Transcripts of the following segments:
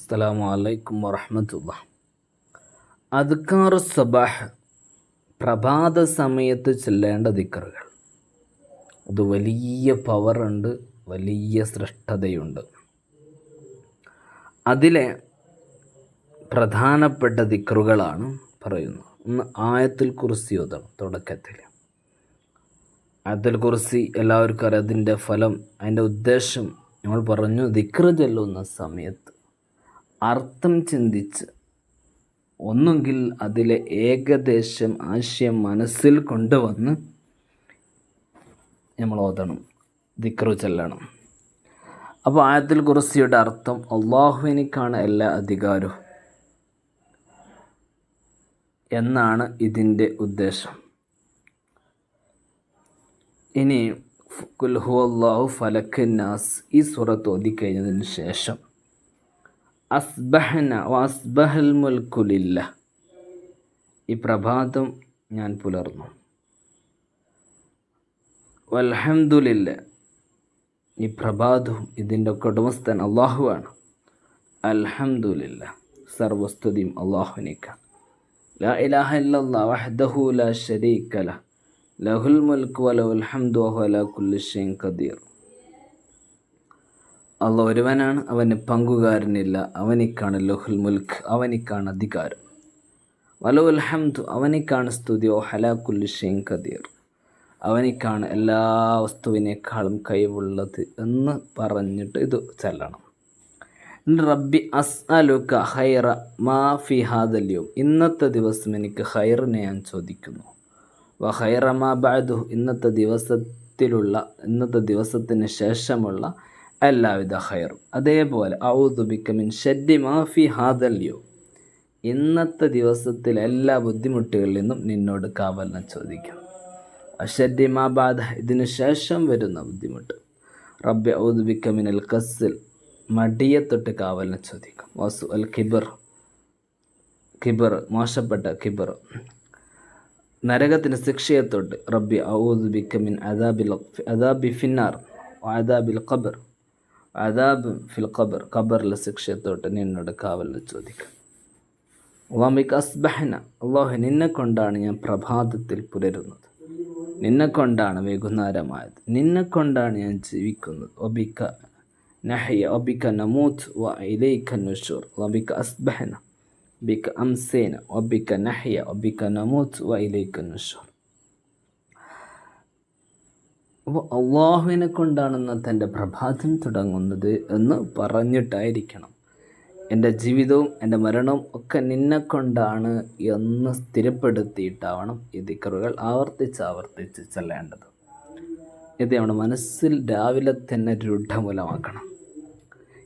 അസ്സലാമു അലൈക്കും വറഹമത്തുള്ള. അദ്ക്കാർ സബാഹ് പ്രഭാത സമയത്ത് ചെല്ലേണ്ട ദിക്കറുകൾ. അത് വലിയ പവറുണ്ട് വലിയ ശ്രേഷ്ഠതയുണ്ട്. അതിലെ പ്രധാനപ്പെട്ട ദിക്കറുകളാണ് പറയുന്നത്. ഒന്ന് ആയത്തിൽ കുറിസി ഓതണം തുടക്കത്തിൽ. ആയത്തിൽ കുറിസി എല്ലാവർക്കും അറിയാം. അതിന്റെ ഫലം അതിന്റെ ഉദ്ദേശം നമ്മൾ പറഞ്ഞു ദിക്റ് ചെല്ലുന്ന സമയത്ത് അർത്ഥം ചിന്തിച്ച് ഒന്നുകിൽ അതിലെ ഏകദേശം ആശയം മനസ്സിൽ കൊണ്ടുവന്ന് നമ്മൾ ഓതണം ദിക്രു ചെല്ലണം. അപ്പോൾ ആയത്തിൽ കുറിസിയുടെ അർത്ഥം അള്ളാഹുവിനിക്കാണ് എല്ലാ അധികാരവും എന്നാണ് ഇതിന്റെ ഉദ്ദേശം. ഇനി കുൽഹു അള്ളാഹു ഫലക്ക് നാസ് ഈ സുറത്ത് ഓതിക്കഴിഞ്ഞതിന് ശേഷം അസ്ബഹന വസ്ബഹൽ മുൽക്കുലില്ല ഈ പ്രഭാതം ഞാൻ പുലർന്നു. വൽഹംദുലില്ല. ഈ പ്രഭാതവും ഇതിന്റെ ഒക്കെ ഉടമസ്ഥൻ അള്ളാഹുവാണ് അൽഹംദുലില്ല. സർവസ്തുതിയും അള്ളാഹുനിക്ക ലാ ഇലാഹ ഇല്ലല്ലാ വഹ്ദഹു ലാ ലഹുൽ വലഹുൽ ഹംദു കുല്ലി ഖദീർ. അല്ല ഒരുവനാണ് അവന് പങ്കുകാരനില്ല. അവനിക്കാണ് ലൊഹുൽ മുൽക്ക് അവനിക്കാണ് അധികാരം. വലഹുൽ ഹംദു അവനിക്കാണ് സ്തുതി. ഓ ഹലാക്കുല്ലി ഷെയ്ൻ ഖദീർ. അവനിക്കാണ് എല്ലാ വസ്തുവിനേക്കാളും കഴിവുള്ളത് എന്ന് പറഞ്ഞിട്ട് ഇത് ചെല്ലണം. റബ്ബി അസ്അലുക്ക ഹൈറ മാ ഫി ഹാദല്യവും ഇന്നത്തെ ദിവസം എനിക്ക് ഹൈറിനെ ഞാൻ ചോദിക്കുന്നു. വ ഹൈറ മാ ബാദു ഇന്നത്തെ ദിവസത്തിലുള്ള ഇന്നത്തെ ദിവസത്തിന് ശേഷമുള്ള എല്ലാവിധ ഹൈറും അതേപോലെ ഔദുബിക്കമിൻ ഷെഡി മാ ഹാദല്യോ ഇന്നത്തെ ദിവസത്തിൽ എല്ലാ ബുദ്ധിമുട്ടുകളിൽ നിന്നും നിന്നോട് കാവലിനെ ചോദിക്കാം. അഷഡി മാ ബാധ ഇതിനു ശേഷം വരുന്ന ബുദ്ധിമുട്ട്. റബ്ബി ഔദുബിക്കമിൻ കസ്സിൽ മടിയെ തൊട്ട് കാവലിനെ ചോദിക്കും. വസു അൽ ഖിബർ ഖിബർ മോശപ്പെട്ട കിബർ. നരകത്തിന് ശിക്ഷയെ തൊട്ട് റബ്ബി ഔദുബിക്കമിൻ അദാബിൽ അദാബി ഫിന്നാർ അദാബിൽ ഖബർ. അദാബ് ഫിൽ ഖബർ ഖബറിലെ ശിക്ഷത്തോട്ട് നിന്നോട് കാവൽ ചോദിക്കും. വാമിക്ക് അസ്ബഹന അള്ളാഹു നിന്നെ കൊണ്ടാണ് ഞാൻ പ്രഭാതത്തിൽ പുലരുന്നത്. നിന്നെ കൊണ്ടാണ് വൈകുന്നേരമായത്. നിന്നെ കൊണ്ടാണ് ഞാൻ ജീവിക്കുന്നത്. ഒബിക്ക നഹയ ഒബിക്ക നമൂത്ത് വ ഇലൈക്ക നുഷൂർ. ഒബിക്ക അസ്ബഹന ബിക്ക അംസേന ഒബിക്ക നഹയ ഒബിക്ക നമൂത്ത് വ ഇലൈക്ക നുഷൂർ. അപ്പോൾ അള്ളാഹുവിനെ കൊണ്ടാണെന്ന് തന്റെ പ്രഭാതം തുടങ്ങുന്നത് എന്ന് പറഞ്ഞിട്ടായിരിക്കണം. എന്റെ ജീവിതവും എന്റെ മരണവും ഒക്കെ നിന്നെ കൊണ്ടാണ് എന്ന് സ്ഥിരപ്പെടുത്തിയിട്ടാവണം ഈ ദിക്കറുകൾ ആവർത്തിച്ച് ആവർത്തിച്ച് ചെല്ലേണ്ടത്. ഇത് നമ്മുടെ മനസ്സിൽ രാവിലെ തന്നെ രൂഢമൂലമാക്കണം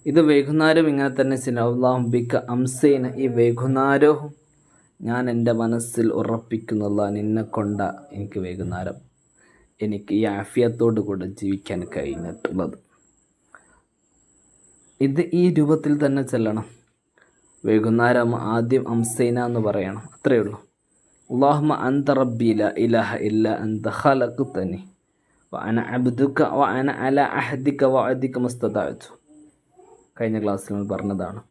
ഇത് വൈകുന്നേരം ഇങ്ങനെ തന്നെ സിനൗലാംബിക്ക അംസേന ഈ വൈകുന്നേരവും ഞാൻ എന്റെ മനസ്സിൽ ഉറപ്പിക്കുന്നുള്ള നിന്നെ കൊണ്ട എനിക്ക് വൈകുന്നേരം എനിക്ക് ഈ ആഫിയത്തോടു കൂടെ ജീവിക്കാൻ കഴിഞ്ഞിട്ടുള്ളത്. ഇത് ഈ രൂപത്തിൽ തന്നെ ചെല്ലണം. വൈകുന്നേരം ആദ്യം അംസൈന എന്ന് പറയണം. അത്രയേ ഉള്ളൂ. അള്ളാഹുമ അന്ത ഇലഹ ഇല്ല അന്ത തന്നെ തനി വ അന അബ്ദുക വ അന അല അഹദിക്ക വ അദിക വെച്ചു കഴിഞ്ഞ ക്ലാസ്സിൽ നമ്മൾ പറഞ്ഞതാണ്.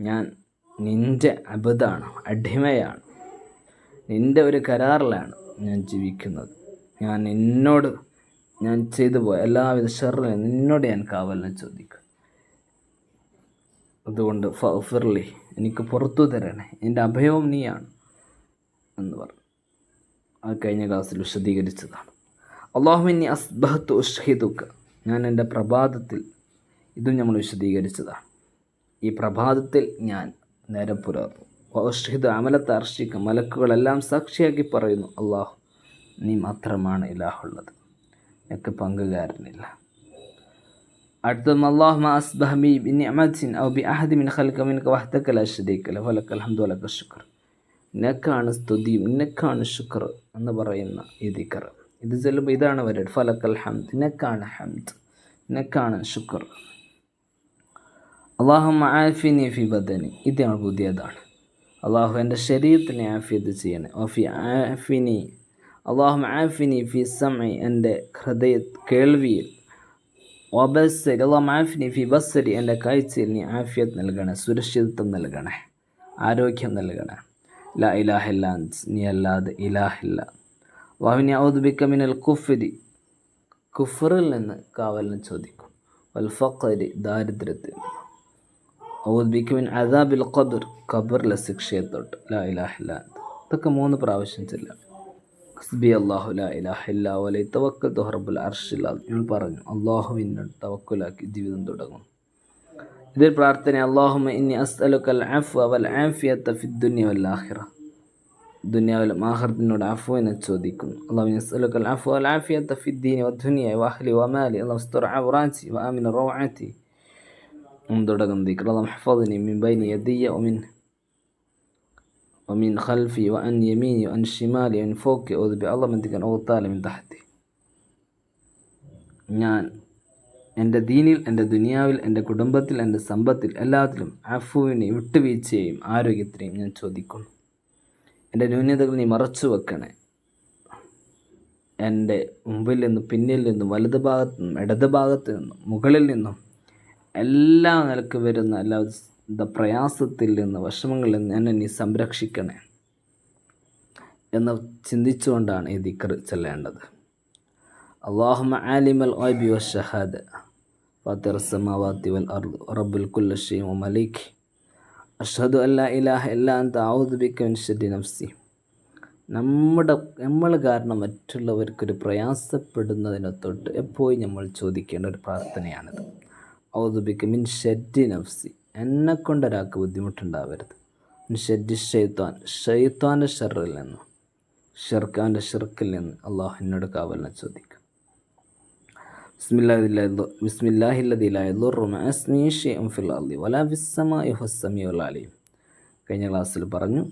ഞാൻ നിന്റെ അബദാണ് അടിമയാണ്. നിന്റെ ഒരു കരാറിലാണ് ഞാൻ ജീവിക്കുന്നത്. ഞാൻ നിന്നോട് ഞാൻ ചെയ്തു പോയ എല്ലാവിധ ഷെറിലും നിന്നോട് ഞാൻ കാവലിനെ ചോദിക്കും. അതുകൊണ്ട് ഫിർലി എനിക്ക് പുറത്തു തരണേ. എന്റെ അഭയവും നീയാണ് എന്ന് പറഞ്ഞു. ആ കഴിഞ്ഞ ക്ലാസ്സിൽ വിശദീകരിച്ചതാണ്. അള്ളാഹുവിനി അസ്ബഹത്ത് ഉഷ്ഹിദുക്ക ഞാൻ എന്റെ പ്രഭാതത്തിൽ ഇതും നമ്മൾ വിശദീകരിച്ചതാണ്. ഈ പ്രഭാതത്തിൽ ഞാൻ നേരം പുലർന്നു. ഉഷ്ഹിദ് അമലത്തെ മലക്കുകളെല്ലാം സാക്ഷിയാക്കി പറയുന്നു അള്ളാഹു നീ മാത്രമാണ് ഇലാഹുള്ളത്. എനിക്ക് പങ്കുകാരനില്ല. അടുത്തത് അള്ളാഹു അസ്ബഹമി ബിനിഅമത്തിൻ ഔ ബി അഹദി മിൻ ഖൽക മിൻക വഹ്ദക ലാ ശരീക ലഹു ശുക്ർ. നിനക്കാണ് സ്തുതിയും നിനക്കാണ് ശുക്ർ എന്ന് പറയുന്ന ഈ ദിക്കർ. ഇത് ചെല്ലുമ്പോൾ ഇതാണ് വരട് ഫലക്കൽ ഹംദ് നിനക്കാണ് ഹംദ് നിനക്കാണ് ശുക്ർ. അള്ളാഹു ആഫിനി ഫി ബദനി. ഇത് നമ്മൾ പുതിയതാണ്. അള്ളാഹു എന്റെ ശരീരത്തിനെ ആഫിയത് ചെയ്യണേ. ഓഫി ആഫിനി അള്ളാഹു ആഫിനി ഫി സമി എന്റെ ഹൃദയ കേൾവിയിൽ. ഒബസരി അള്ളാഹു ആഫിനി ഫി ബസ്സരി എന്റെ കാഴ്ചയിൽ നീ ആഫിയത്ത് നൽകണേ സുരക്ഷിതത്വം നൽകണേ ആരോഗ്യം നൽകണേ. ല ഇലാഹില്ല നീ അല്ലാതെ ഇലാഹില്ല വാഹിനി ഔദ്ബിക്ക മിനൽ കുഫരി കുഫറിൽ നിന്ന് കാവലിന് ചോദിക്കും. വൽ ഫഖരി ദാരിദ്ര്യത്തിൽ ഔദ്ബിക്ക മിൻ അദാബിൽ ഖബർ ഖബറിലെ ശിക്ഷയെ തൊട്ട് ല ഇലാഹില്ല ഇതൊക്കെ മൂന്ന് പ്രാവശ്യം ചെല്ലാം. ഹസ്ബി അള്ളാഹു ലാ ഇലാഹില്ലാ വലൈ തവക്കൽ തൊഹറബുൽ അർഷില്ലാ ഞാൻ പറഞ്ഞു അള്ളാഹുവിനോട് തവക്കുലാക്കി ജീവിതം തുടങ്ങും. ഇതിൽ പ്രാർത്ഥന അള്ളാഹുമ ഇന്നി അസ്അലുക്കൽ അഫ് അവൽ ആഫിയത്ത ഫിദ്ദുന്യ വൽ ആഹിറ ദുന്യാവിലും ആഹർദിനോട് അഫുവിനെ ചോദിക്കുന്നു. അള്ളാഹു അസ്അലുക്കൽ അഫു വൽ ആഫിയത്ത ഫിദ്ദീനി വദ്ദുനിയ വഹ്ലി വമാലി അള്ളാഹു സ്തുർ ഔറാത്തി വ ആമിന റൗഅത്തി തുടങ്ങും. ദിക്ർ. അള്ളാഹു ഹഫദിനി മിൻ ബൈനി യദിയ ഒമിൻ ومن خلفي وعن يميني وعن شمالي وعن فوقي أعوذ بعظمتك أن أغتال من تحتي ഞാൻ എൻ്റെ ദീനിൽ എൻ്റെ ദുനിയാവിൽ എൻ്റെ കുടുംബത്തിൽ എൻ്റെ സമ്പത്തിൽ എല്ലാത്തിലും അഫുവിനെ വിട്ടുവീഴ്ചയെയും ആരോഗ്യത്തിനെയും ഞാൻ ചോദിക്കുന്നു എൻ്റെ ന്യൂനതകൾ നീ മറച്ചു വെക്കണേ എൻ്റെ മുമ്പിൽ നിന്നും പിന്നിൽ നിന്നും വലത് ഭാഗത്തു നിന്നും ഇടത് ഭാഗത്തു നിന്നും മുകളിൽ നിന്നും എല്ലാ നിലക്ക് വരുന്ന എല്ലാ പ്രയാസത്തിൽ നിന്ന് വിഷമങ്ങളിൽ നിന്ന് എന്നെ നീ സംരക്ഷിക്കണേ എന്ന് ചിന്തിച്ചുകൊണ്ടാണ് ഈ ദിക്കർ ചെല്ലേണ്ടത്. അള്ളാഹുമ ആലിമൽ ഓബി വഷഹാദ് ഫാത്തിർ സമാവാത്തി വൽ അർദ് റബ്ബുൽ കുല്ലഷി മലിക്. അഷദു അല്ല ഇലാഹ എല്ലാ അന്ത ഔദ് ബിക്കൻ ഷരി നഫ്സി. നമ്മുടെ നമ്മൾ കാരണം മറ്റുള്ളവർക്കൊരു പ്രയാസപ്പെടുന്നതിനെ തൊട്ട് എപ്പോഴും നമ്മൾ ചോദിക്കേണ്ട ഒരു പ്രാർത്ഥനയാണിത്. ഔദ് ബിക്ക മിൻ ഷരി നഫ്സി. എന്നെക്കൊണ്ട് ഒരാൾക്ക് ബുദ്ധിമുട്ടുണ്ടാവരുത്. ഷരി ഷെയ്ത്താൻ ഷെയ്ത്താന്റെ ഷെറിൽ നിന്ന് ഷെർഖാന്റെ ഷെർക്കിൽ നിന്ന് അള്ളാഹു എന്നോട് കാവലിനെ ചോദിക്കും. കഴിഞ്ഞ ക്ലാസ്സിൽ പറഞ്ഞു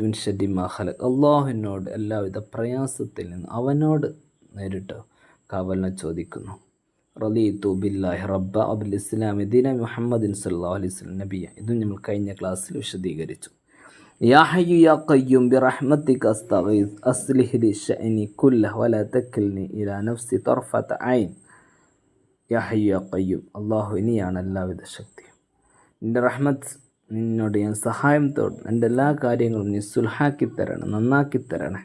മിൻ അള്ളാഹുവിനോട് എല്ലാവിധ പ്രയാസത്തിൽ നിന്ന് അവനോട് നേരിട്ട് കാവലിനെ ചോദിക്കുന്നു. റലീത്തു ബില്ലാഹി റബ്ബ അബുൽ ഇസ്ലാമി ദീന മുഹമ്മദിൻ സല്ലാ അലൈഹി സ്വലം നബിയ ഇതും നമ്മൾ കഴിഞ്ഞ ക്ലാസ്സിൽ വിശദീകരിച്ചു يا حي يا قيوم برحمتك أستغيث أصلح لي شأني كله ولا تكلني إلى نفسي طرفة عين യാ ഹയ്യ യാ കയ്യും അള്ളാഹു ഇനിയാണ് എല്ലാവിധ ശക്തിയും നിൻ്റെ റഹ്മത്ത് നിന്നോട് ഞാൻ സഹായം തോടും എൻ്റെ എല്ലാ കാര്യങ്ങളും നീ സുൽഹാക്കി തരണം നന്നാക്കി തരണേ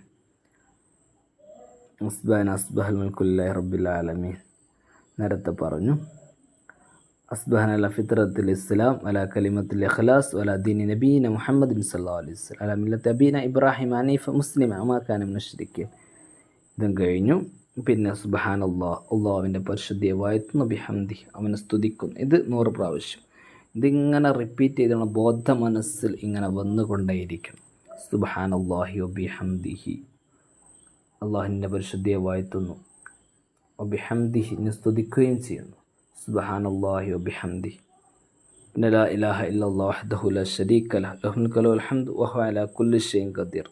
അസ്ബാൻ അസ്ബഹൽ മുൽക്കുല്ലാഹി റബ്ബിൽ ആലമീൻ നേരത്തെ പറഞ്ഞു. അസ്ബഹാൻ അല ഫിത്രത്തിൽ ഇസ്ലാം അല കലിമത്തുൽ ഇഖ്ലാസ് അല ദീനി നബീന മുഹമ്മദ് സല്ലാ അലൈഹി സ്വലം അല മില്ലത്ത് അബീന ഇബ്രാഹിം അനീഫ് മുസ്ലിം അമാക്കാനും നഷരിക്കൽ ഇതും കഴിഞ്ഞു. പിന്നെ സുബഹാൻ അള്ളാഹ് അള്ളാഹുവിന്റെ പരിശുദ്ധിയെ വായത്തുന്നു ബിഹംദി അവനെ സ്തുതിക്കുന്നു. ഇത് നൂറ് പ്രാവശ്യം. ഇതിങ്ങനെ റിപ്പീറ്റ് ചെയ്തോണം ബോധ മനസ്സിൽ ഇങ്ങനെ വന്നുകൊണ്ടേയിരിക്കും സുബഹാൻ അള്ളാഹി ഒബിഹംദിഹി അള്ളാഹിന്റെ പരിശുദ്ധിയെ വാഴ്ത്തുന്നു. ഒബിഹംദിഹി ഞാൻ സ്തുതിക്കുകയും ചെയ്യുന്നു. സുബഹാൻ അള്ളാഹി ഒബിഹംദി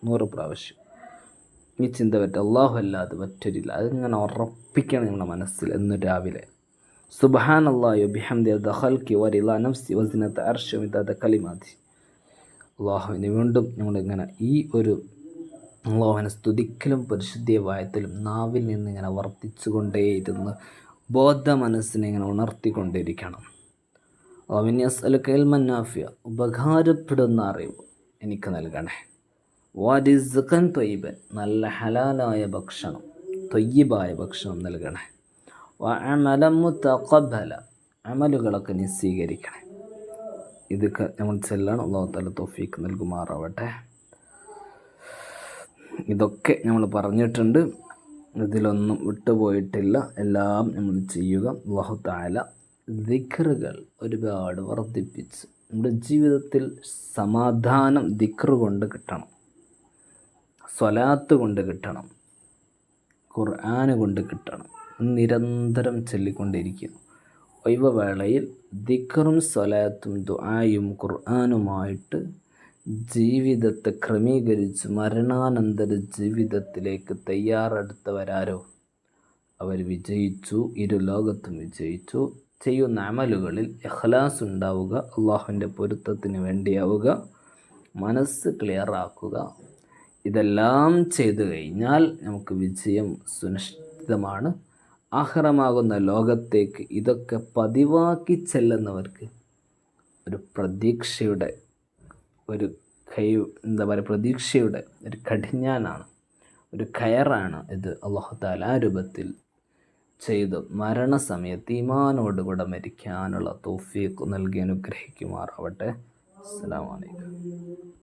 നൂറ് പ്രാവശ്യം. ഈ ചിന്ത പറ്റ അള്ളാഹു അല്ലാതെ മറ്റൊരില്ല. അതിങ്ങനെ ഉറപ്പിക്കണം നിങ്ങളുടെ മനസ്സിൽ എന്ന് രാവിലെ. സുബഹാൻ അള്ളാഹു ബിഹംദി ദഹൽക്കി വരില നഫ്സി വസിനത്ത് കലിമാതി. അള്ളാഹുവിനെ വീണ്ടും നമ്മളിങ്ങനെ ഈ ഒരു അള്ളാഹുവിനെ സ്തുതിക്കലും പരിശുദ്ധിയ വായത്തിലും നാവിൽ നിന്ന് ഇങ്ങനെ വർദ്ധിച്ചു കൊണ്ടേയിരുന്ന് ബോധ മനസ്സിനെ ഇങ്ങനെ ഉണർത്തിക്കൊണ്ടിരിക്കണം അവന്യസ്അലുക്കൽമന്നാഫിയ ഉപകാരപ്പെടുന്ന അറിവ് എനിക്ക് നൽകണേ. വാരിസുഖൻ തൊയ്ബൻ നല്ല ഹലാലായ ഭക്ഷണം തൊയ്യബായ ഭക്ഷണം നൽകണേ. അമലമു തക്കബല അമലുകളൊക്കെ നീ സ്വീകരിക്കണേ ഇതൊക്കെ നമ്മൾ ചെല്ലണം. അള്ളാഹു തല തൊഫീക്ക് നൽകുമാറാവട്ടെ. ഇതൊക്കെ നമ്മൾ പറഞ്ഞിട്ടുണ്ട്. ഇതിലൊന്നും വിട്ടുപോയിട്ടില്ല. എല്ലാം നമ്മൾ ചെയ്യുക. അള്ളാഹു താല ദിഖറുകൾ ഒരുപാട് വർദ്ധിപ്പിച്ച് നമ്മുടെ ജീവിതത്തിൽ സമാധാനം ദിഖറ് കൊണ്ട് കിട്ടണം. സ്വലാത്ത് കൊണ്ട് കിട്ടണം. ഖുർആന് കൊണ്ട് കിട്ടണം. നിരന്തരം ചൊല്ലിക്കൊണ്ടിരിക്കുന്നു. ഒഴിവ വേളയിൽ ദിഖറും സ്വലാത്തും ദുആയും ഖുർആനുമായിട്ട് ജീവിതത്തെ ക്രമീകരിച്ച് മരണാനന്തര ജീവിതത്തിലേക്ക് തയ്യാറെടുത്തവരാരോ? അവർ വിജയിച്ചു ഇരു ലോകത്തും വിജയിച്ചു. ചെയ്യുന്ന അമലുകളിൽ എഹ്ലാസ് ഉണ്ടാവുക അള്ളാഹുവിന്റെ പൊരുത്തത്തിന് വേണ്ടിയാവുക മനസ്സ് ക്ലിയറാക്കുക ഇതെല്ലാം ചെയ്തു കഴിഞ്ഞാൽ നമുക്ക് വിജയം സുനിശ്ചിതമാണ്. ആഹ്റമാകുന്ന ലോകത്തേക്ക് ഇതൊക്കെ പതിവാക്കി ചെല്ലുന്നവർക്ക് ഒരു പ്രതീക്ഷയുടെ ഒരു കൈ എന്താ പറയുക പ്രതീക്ഷയുടെ ഒരു കഠിനാനാണ് ഒരു കയറാണ് ഇത് അള്ളാഹു താല ആ രൂപത്തിൽ ചെയ്ത്. മരണസമയത്ത് ഈമാനോടുകൂടെ മരിക്കാനുള്ള തോഫീക്ക് നൽകി അനുഗ്രഹിക്കുമാറാവട്ടെ. അസ്സാം വലൈക്കും